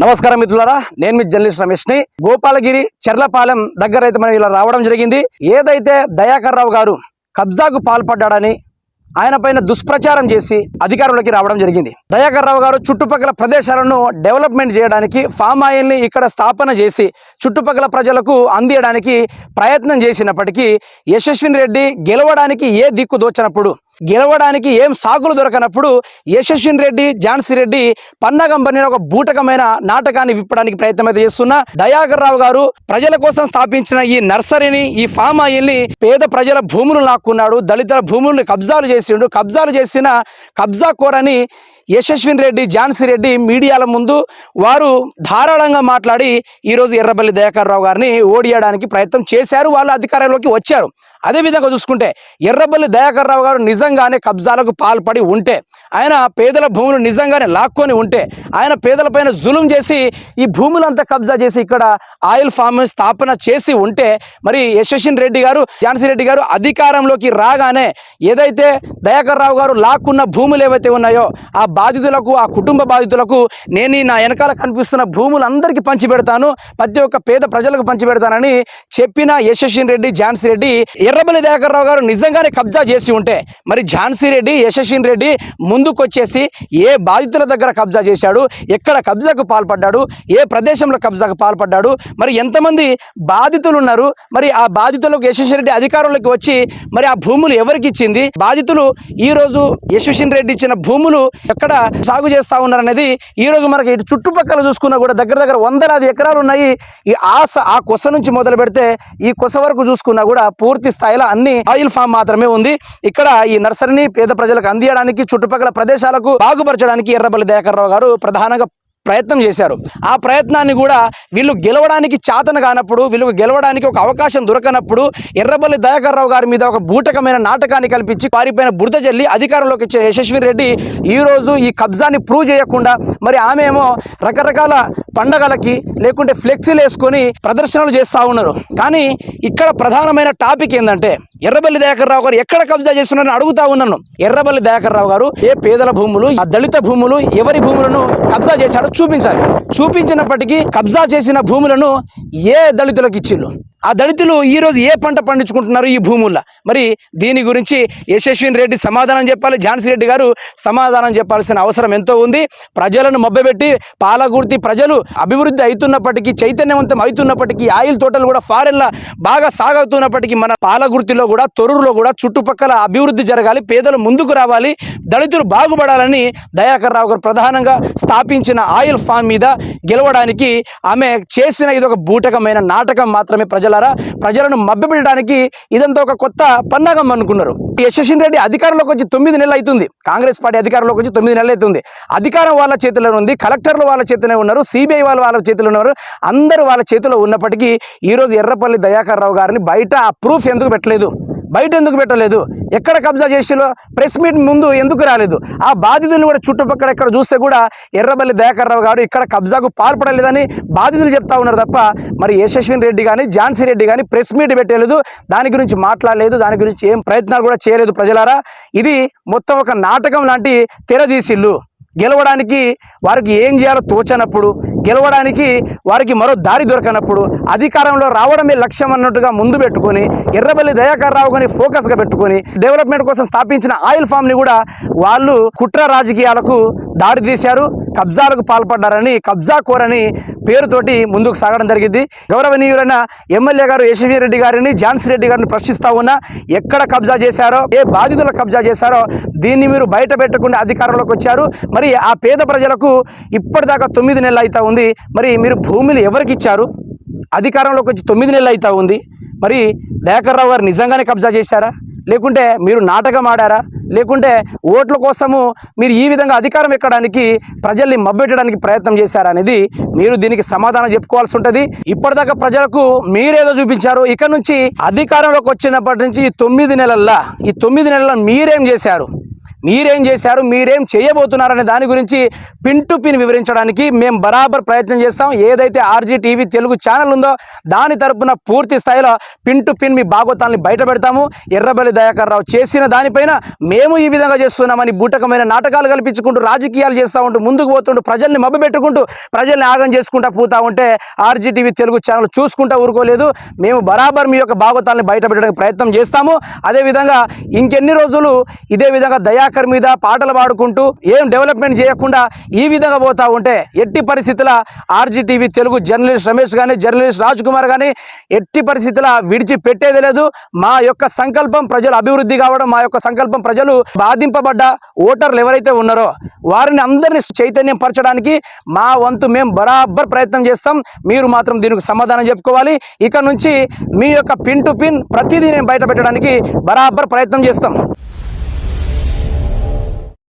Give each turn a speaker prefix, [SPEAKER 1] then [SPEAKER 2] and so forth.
[SPEAKER 1] నమస్కారం మిత్రులారా నేను మీ జర్నలిస్ట్ రమేష్ని. గోపాలగిరి చెర్లపాలెం దగ్గర అయితే మనం ఇలా రావడం జరిగింది. ఏదైతే దయాకర్ రావు గారు కబ్జాకు పాల్పడ్డాడని ఆయన పైన దుష్ప్రచారం చేసి అధికారంలోకి రావడం జరిగింది. దయాకర్ రావు గారు చుట్టుపక్కల ప్రదేశాలను డెవలప్మెంట్ చేయడానికి ఫామ్ ఆయిల్ని ఇక్కడ స్థాపన చేసి చుట్టుపక్కల ప్రజలకు అందియడానికి ప్రయత్నం చేసినప్పటికీ యశస్విని రెడ్డి గెలవడానికి ఏ దిక్కు దోచినప్పుడు గెలవడానికి ఏం సాకులు దొరకనప్పుడు యశస్విన్ రెడ్డి ఝాన్సీ రెడ్డి పన్నగంబని ఒక బూటకమైన నాటకాన్ని విప్పడానికి ప్రయత్నం అయితే చేస్తున్న. దయాకర్ రావు గారు ప్రజల కోసం స్థాపించిన ఈ నర్సరీని ఈ ఫామ్ ఆయిల్ని పేద ప్రజల భూములు లాక్కున్నాడు. దళితుల భూములను కబ్జాలు చేసిండు. కబ్జాలు చేసిన కబ్జా కోరని యశస్విన్ రెడ్డి ఝాన్సీ రెడ్డి మీడియాల ముందు వారు ధారాళంగా మాట్లాడి ఈరోజు ఎర్రబల్లి దయాకర్ రావు గారిని ఓడియడానికి ప్రయత్నం చేశారు. వాళ్ళు అధికారంలోకి వచ్చారు. అదేవిధంగా చూసుకుంటే ఎర్రబల్లి దయాకర్ రావు గారు నిజంగానే కబ్జాలకు పాల్పడి ఉంటే ఆయన పేదల భూములు నిజంగానే లాక్కొని ఉంటే ఆయన పేదలపైన జులుం చేసి ఈ భూములంతా కబ్జా చేసి ఇక్కడ ఆయిల్ ఫామ్ స్థాపన చేసి ఉంటే మరి యశస్విన్ రెడ్డి గారు ఝాన్సీ రెడ్డి గారు అధికారంలోకి రాగానే ఏదైతే దయాకర్ రావు గారు లాక్కున్న భూములు ఏవైతే ఉన్నాయో ఆ బాధితులకు ఆ కుటుంబ బాధితులకు నేను నా వెనకాల కనిపిస్తున్న భూములందరికీ పంచిపెడతాను ప్రతి ఒక్క పేద ప్రజలకు పంచిపెడతానని చెప్పిన యశస్విని రెడ్డి ఝాన్సీ రెడ్డి ఎర్రబల్లి దయాకర్ రావు గారు నిజంగానే కబ్జా చేసి ఉంటే మరి ఝాన్సీ రెడ్డి యశస్విని రెడ్డి ముందుకొచ్చేసి ఏ బాధితుల దగ్గర కబ్జా చేశాడు ఎక్కడ కబ్జాకు పాల్పడ్డాడు ఏ ప్రదేశంలో కబ్జాకు పాల్పడ్డాడు మరి ఎంతమంది బాధితులు ఉన్నారు మరి ఆ బాధితులకు యశస్వి రెడ్డి అధికారంలోకి వచ్చి మరి ఆ భూములు ఎవరికి ఇచ్చింది? బాధితులు ఈరోజు యశస్విని రెడ్డి ఇచ్చిన భూములు ఎక్కడ సాగు చేస్తా ఉన్నారు అనేది ఈ రోజు మనకి ఇటు చుట్టుపక్కల చూసుకున్నా కూడా దగ్గర దగ్గర వందలాది ఎకరాలు ఉన్నాయి. ఈ ఆ ఆ కొస నుంచి మొదలు పెడితే ఈ కొస వరకు చూసుకున్నా కూడా పూర్తి స్థాయిలో అన్ని ఆయిల్ ఫామ్ మాత్రమే ఉంది. ఇక్కడ ఈ నర్సరీని పేద ప్రజలకు అందియడానికి చుట్టుపక్కల ప్రదేశాలకు బాగుపరచడానికి ఎర్రబల్లి దయాకర్ రావు గారు ప్రధానంగా ప్రయత్నం చేశారు. ఆ ప్రయత్నాన్ని కూడా వీళ్ళు గెలవడానికి చాతన కానప్పుడు వీళ్ళకు గెలవడానికి ఒక అవకాశం దొరకనప్పుడు ఎర్రబల్లి దయాకర్ రావు గారి మీద ఒక బూటకమైన నాటకాన్ని కల్పించి పారిపోయిన బురద జల్లి అధికారంలోకి వచ్చే యశస్వి రెడ్డి ఈ రోజు ఈ కబ్జాని ప్రూవ్ చేయకుండా మరి ఆమె ఏమో రకరకాల పండగలకి లేకుంటే ఫ్లెక్సీలు వేసుకొని ప్రదర్శనలు చేస్తూ ఉన్నారు. కానీ ఇక్కడ ప్రధానమైన టాపిక్ ఏంటంటే ఎర్రబల్లి దయాకర్ రావు గారు ఎక్కడ కబ్జా చేస్తున్నారని అడుగుతా ఉన్నాను. ఎర్రబల్లి దయాకర్ రావు గారు ఏ పేదల భూములు ఆ దళిత భూములు ఎవరి భూములను కబ్జా చేశాడో చూపించాలి. చూపించినప్పటికీ కబ్జా చేసిన భూములను ఏ దళితులకు ఇచ్చిళ్ళు? ఆ దళితులు ఈరోజు ఏ పంట పండించుకుంటున్నారు ఈ భూముల్లో? మరి దీని గురించి యశస్విని రెడ్డి సమాధానం చెప్పాలి ఝాన్సీ రెడ్డి గారు సమాధానం చెప్పాల్సిన అవసరం ఎంతో ఉంది. ప్రజలను మబ్బబెట్టి పాలగుర్తి ప్రజలు అభివృద్ధి అవుతున్నప్పటికీ చైతన్యవంతం అవుతున్నప్పటికీ ఆయిల్ తోటలు కూడా ఫారెన్లా బాగా సాగవుతున్నప్పటికీ మన పాలగుర్తిలో కూడా తొర్రులో కూడా చుట్టుపక్కల అభివృద్ధి జరగాలి పేదలు ముందుకు రావాలి దళితులు బాగుపడాలని దయాకర్ రావు గారు ప్రధానంగా స్థాపించిన ఆయిల్ ఫామ్ మీద గెలవడానికి ఆమె చేసిన ఇది ఒక బూటకమైన నాటకం మాత్రమే ప్రజలారా ప్రజలను మభ్యపెట్టడానికి ఇదంతా ఒక కొత్త పన్నాగం అనుకున్నారు. ఈ రెడ్డి అధికారంలోకి వచ్చి తొమ్మిది నెలలు అవుతుంది. కాంగ్రెస్ పార్టీ అధికారంలోకి వచ్చి తొమ్మిది నెలలు అవుతుంది. అధికారం వాళ్ళ చేతిలో ఉంది కలెక్టర్లు వాళ్ళ చేతిలో ఉన్నారు సిబిఐ వాళ్ళు వాళ్ళ చేతిలో ఉన్నారు. అందరూ వాళ్ళ చేతిలో ఉన్నప్పటికీ ఈరోజు ఎర్రపల్లి దయాకర్ రావు గారిని బయట ఆ ప్రూఫ్ ఎందుకు పెట్టలేదు? బయట ఎందుకు పెట్టలేదు? ఎక్కడ కబ్జా చేసిలో? ప్రెస్ మీట్ ముందు ఎందుకు రాలేదు? ఆ బాధితులను కూడా చుట్టుపక్కల ఎక్కడ చూస్తే కూడా ఎర్రబల్లి దయాకర్రావు గారు ఇక్కడ కబ్జాకు పాల్పడలేదని బాధితులు చెప్తా ఉన్నారు తప్ప మరి యశస్విని రెడ్డి కానీ ఝాన్సీ రెడ్డి కానీ ప్రెస్ మీట్ పెట్టలేదు. దాని గురించి మాట్లాడలేదు. దాని గురించి ఏం ప్రయత్నాలు కూడా చేయలేదు ప్రజలారా? ఇది మొత్తం ఒక నాటకం లాంటి తెరదీసిల్లు. గెలవడానికి వారికి ఏం చేయాలో తోచనప్పుడు గెలవడానికి వారికి మరో దారి దొరకనప్పుడు అధికారంలో రావడమే లక్ష్యం అన్నట్టుగా ముందు పెట్టుకొని ఎర్రబల్లి దయాకర్ రావు గారిని ఫోకస్గా పెట్టుకొని డెవలప్మెంట్ కోసం స్థాపించిన ఆయిల్ ఫామ్ని కూడా వాళ్ళు కుట్ర రాజకీయాలకు దారి తీశారు. కబ్జాలకు పాల్పడ్డారని కబ్జా కోరని పేరుతోటి ముందుకు సాగడం జరిగింది. గౌరవనీయులైన ఎమ్మెల్యే గారు యశ్వీ రెడ్డి గారిని ఝాన్సీ రెడ్డి గారిని ప్రశ్నిస్తా ఉన్నా ఎక్కడ కబ్జా చేశారో ఏ బాధితుల కబ్జా చేశారో దీన్ని మీరు బయట పెట్టకుండా అధికారంలోకి వచ్చారు. మరి ఆ పేద ప్రజలకు ఇప్పటిదాకా తొమ్మిది నెలలు అవుతా ఉంది. మరి మీరు భూములు ఎవరికి ఇచ్చారు? అధికారంలోకి వచ్చి తొమ్మిది నెలలు అవుతా ఉంది. మరి దయాకర్ రావు గారు నిజంగానే కబ్జా చేశారా? లేకుంటే మీరు నాటకం ఆడారా? లేకుంటే ఓట్ల కోసము మీరు ఈ విధంగా అధికారం ఎక్కడానికి ప్రజల్ని మబ్బెట్టడానికి ప్రయత్నం చేశారా అనేది మీరు దీనికి సమాధానం చెప్పుకోవాల్సి ఉంటుంది. ఇప్పటిదాకా ప్రజలకు మీరేదో చూపించారు. ఇక నుంచి అధికారంలోకి వచ్చినప్పటి నుంచి ఈ తొమ్మిది నెలల్లో ఈ తొమ్మిది నెలల్లో మీరేం చేశారు? మీరేం చేశారు మీరేం చేయబోతున్నారనే దాని గురించి పిన్ టు పిన్ వివరించడానికి మేము బరాబర్ ప్రయత్నం చేస్తాం. ఏదైతే ఆర్జీ టీవీ తెలుగు ఛానల్ ఉందో దాని తరపున పూర్తి స్థాయిలో పిన్ టు పిన్ మీ భాగవతాన్ని బయట పెడతాము. ఎర్రబెల్లి దయాకర్ రావు చేసిన దానిపైన మేము ఈ విధంగా చేస్తున్నామని బూటకమైన నాటకాలు కల్పించుకుంటూ రాజకీయాలు చేస్తూ ఉంటూ ముందుకు పోతుంటూ ప్రజల్ని మబ్బెట్టుకుంటూ ప్రజల్ని ఆగం చేసుకుంటూ పోతా ఉంటే ఆర్జీ టీవీ తెలుగు ఛానల్ చూసుకుంటూ ఊరుకోలేదు. మేము బరాబర్ మీ యొక్క భాగవతాన్ని బయట పెట్టడానికి ప్రయత్నం చేస్తాము. అదేవిధంగా ఇంకెన్ని రోజులు ఇదే విధంగా దయాకర్ మీద పాటలు పాడుకుంటూ ఏం డెవలప్మెంట్ చేయకుండా ఈ విధంగా పోతా ఉంటే ఎట్టి పరిస్థితుల ఆర్జీటీవీ తెలుగు జర్నలిస్ట్ రమేష్ కానీ జర్నలిస్ట్ రాజ్ కుమార్ కానీ ఎట్టి పరిస్థితుల విడిచి పెట్టేది లేదు. మా యొక్క సంకల్పం ప్రజలు అభివృద్ధి కావడం మా యొక్క సంకల్పం ప్రజలు బాధింపబడ్డ ఓటర్లు ఎవరైతే ఉన్నారో వారిని అందరినీ చైతన్యం పరచడానికి మా వంతు మేము బరాబర్ ప్రయత్నం చేస్తాం. మీరు మాత్రం దీనికి సమాధానం చెప్పుకోవాలి. ఇక నుంచి మీ యొక్క పిన్ టు పిన్ ప్రతిదీ నేను బయట పెట్టడానికి బరాబర్ ప్రయత్నం చేస్తాం.